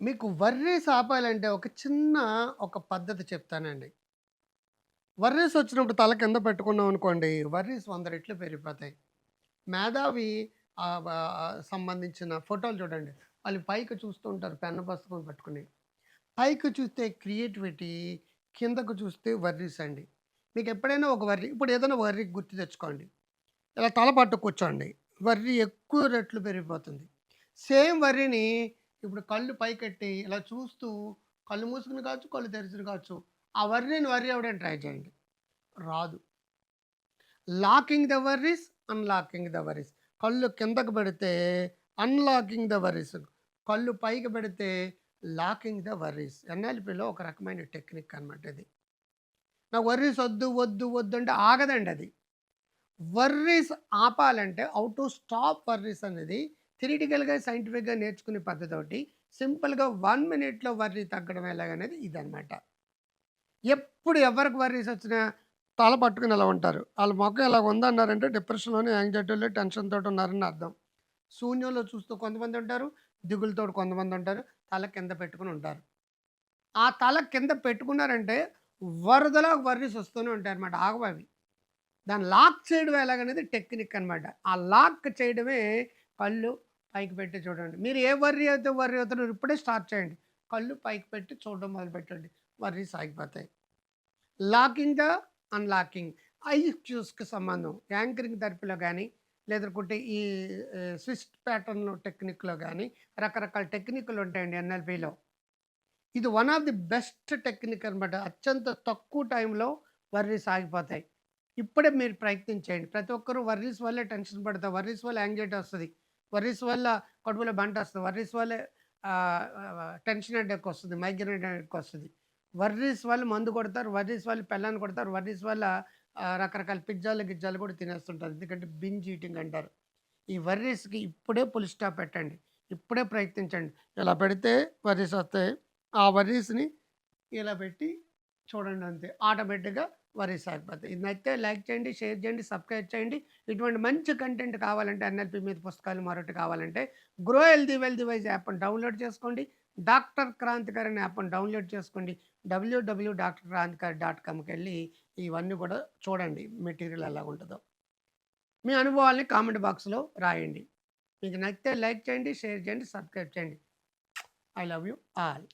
మీకు వర్రీస్ ఆపాలంటే ఒక చిన్న ఒక పద్ధతి చెప్తానండి. వర్రేసి వచ్చినప్పుడు తల కింద పెట్టుకున్నాం అనుకోండి, వర్రీస్ వంద రెట్లు పెరిగిపోతాయి. మేధావి సంబంధించిన ఫోటోలు చూడండి. వాళ్ళు పైకి చూస్తూ ఉంటారు పెన్ను పుస్తకం పెట్టుకుని పైకి చూస్తే క్రియేటివిటీ, కిందకు చూస్తే వర్రీస్ అండి. మీకు ఎప్పుడైనా ఒక వర్రీ ఇప్పుడు ఏదైనా వర్రీ గుర్తు తెచ్చుకోండి. ఇలా తల పట్టు కూర్చోండి. వర్రీ ఎక్కువ రెట్లు పెరిగిపోతుంది. సేమ్ వర్రీని ఇప్పుడు కళ్ళు పైకెట్టి ఇలా చూస్తూ కళ్ళు మూసుకుని కావచ్చు, కళ్ళు తెరిచిన కావచ్చు. ఆ వర్రీని వర్రీ అవ్వడానికి ట్రై చేయండి. రాదు. Locking the worries, unlocking the worries. కళ్ళు కిందకు పెడితే అన్‌లాకింగ్ ద వర్రీస్. కళ్ళు పైకి పెడితే లాకింగ్ ద వర్రీస్. ఎన్ఎల్‌పిలో ఒక రకమైన టెక్నిక్ అనమాట ఇది. నాకు వర్రీస్ వద్దు, వద్దు, వద్దు అంటే ఆగదండి అది. వర్రీస్ ఆపాలంటే హౌ టు స్టాప్ వర్రీస్ అనేది థిరిటికల్గా సైంటిఫిక్‌గా నేర్చుకునే పద్ధతోటి సింపుల్‌గా వన్ మినిట్‌లో వర్రీ తగ్గడం ఎలాగనేది ఇదనమాట. ఎప్పుడు ఎవరికి వర్రీస్ వచ్చినా తల పట్టుకుని ఎలా ఉంటారు. వాళ్ళ మొఖం ఎలా ఉందన్నారంటే డిప్రెషన్‌లోని, యాంగ్జైటీలో, టెన్షన్‌తోటి ఉన్నారని అర్థం. శూన్యంలో చూస్తూ కొంతమంది ఉంటారు. దిగులతో కొంతమంది ఉంటారు. తల కింద పెట్టుకుని ఉంటారు. ఆ తల కింద పెట్టుకున్నారంటే వరదలా వర్రీస్ వస్తూనే ఉంటాయన్నమాట. ఆగవవి. దాన్ని లాక్ చేయడం ఎలాగనేది టెక్నిక్ అనమాట. ఆ లాక్ చేయడమే కళ్ళు పైకి పెట్టి చూడండి. మీరు ఏ వర్రీ అయితే వర్రీ అవుతున్నారో ఇప్పుడే స్టార్ట్ చేయండి. కళ్ళు పైకి పెట్టి చూడడం మొదలుపెట్టండి. వర్రీస్ ఆగిపోతాయి. లాకింగ్ ద అన్‌లాకింగ్ ఐక్యూస్‌కి సంబంధం. యాంకరింగ్ థెరపీలో కానీ లేదనుకుంటే ఈ స్విస్ట్ ప్యాటర్న్ టెక్నిక్‌లో కానీ రకరకాల టెక్నిక్‌లు ఉంటాయండి ఎన్ఎల్‌పిలో. ఇది one of the best technique అనమాట. అత్యంత తక్కువ టైంలో వర్రీస్ ఆగిపోతాయి. ఇప్పుడే మీరు ప్రయత్నించేయండి. ప్రతి ఒక్కరూ వర్రీస్ వల్లే టెన్షన్ పడతారు. వర్రీస్ వల్ల యాంగ్జైటీ వస్తుంది వర్రీస్ వల్ల కడుపులో బంట వస్తుంది వర్రీస్ వల్లే టెన్షన్ అటాక్ వస్తుంది మైగ్రేన్ అటాక్ వస్తుంది వర్రీస్ వల్ల మందు కొడతారు. వర్రీస్ వల్ల పెళ్ళాన్ని కొడతారు. వర్రీస్ వల్ల రకరకాల పిజ్జాలు, గిజ్జాలు కూడా తినేస్తుంటారు. ఎందుకంటే బింజ్ ఈటింగ్ అంటారు. ఈ వర్రీస్‌కి ఇప్పుడే ఫుల్ స్టాప్ పెట్టండి. ఇప్పుడే ప్రయత్నించండి. ఇలా పెడితే వర్రీస్ వస్తాయి. ఆ వర్రీస్‌ని ఇలా పెట్టి చూడండి అంతే. ఆటోమేటిక్‌గా వర్రీస్ ఆగిపోతాయి. ఇది నచ్చితే లైక్ చేయండి, షేర్ చేయండి, సబ్స్క్రైబ్ చేయండి. ఇటువంటి మంచి కంటెంట్ కావాలంటే ఎన్ఎల్‌పి మీద పుస్తకాలు మరొకటి కావాలంటే గ్రో హెల్దీ వెల్దీ వైజ్ యాప్‌ని డౌన్లోడ్ చేసుకోండి. డాక్టర్ క్రాంతికర్ అనే యాప్‌ని డౌన్లోడ్ చేసుకోండి. డబ్ల్యూడబ్ల్యూ డాక్టర్ క్రాంతికర్ డాట్ కామ్కి వెళ్ళి ఇవన్నీ కూడా చూడండి. మెటీరియల్ ఎలా ఉంటుందో మీ అనుభవాల్ని కామెంట్ బాక్స్‌లో రాయండి. మీకు నచ్చితే లైక్ చేయండి, షేర్ చేయండి, సబ్స్క్రైబ్ చేయండి. I love you all.